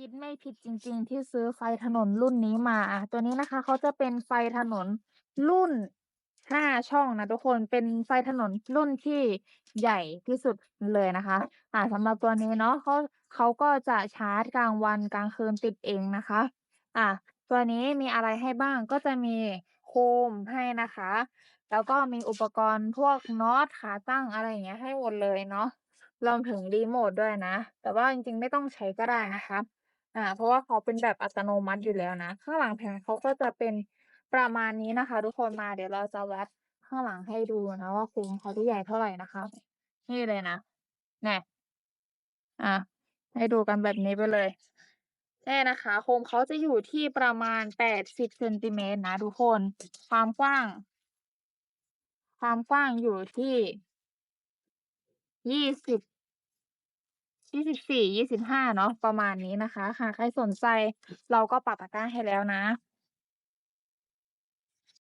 คิดไม่ผิดจริง ๆ ที่ซื้อไฟถนนรุ่นนี้มา ตัวนี้นะคะเขาจะเป็นไฟถนนรุ่น5ช่องนะทุกคนเป็นไฟถนนรุ่นที่ใหญ่ที่สุดเลยนะคะ อ่าสำหรับตัวนี้เนาะเขาเขาก็จะชาร์จกลางวันกลางคืนติดเองนะคะ อ่าตัวนี้มีอะไรให้บ้างก็จะมีโคมให้นะคะ แล้วก็มีอุปกรณ์พวกน็อตขาตั้งอะไรอย่างเงี้ยให้หมดเลยเนาะรวมถึงริโมตด้วยนะ แต่ว่าจริงๆไม่ต้องใช้ก็ได้นะคะ อ่าเพราะว่าเขาเป็นแบบอัตโนมัติอยู่แล้วนะ ข้างหลังแผงเขาก็จะเป็นประมาณนี้นะคะทุกคน มา เดี๋ยวเราจะวัดข้างหลังให้ดูนะว่าโคมเขาจะใหญ่เท่าไรนะคะ นี่เลยนะแน่อ่าให้ดูกันแบบนี้ไปเลย เนี่ยนะคะ โคมเขาจะอยู่ที่ประมาณ 80 เซนติเมตรนะทุกคน ความกว้าง ความกว้างอยู่ที่ 20 24-25 เนาะ ประมาณนี้นะคะ หากใครสนใจเราก็ปักตะกร้าให้แล้วนะ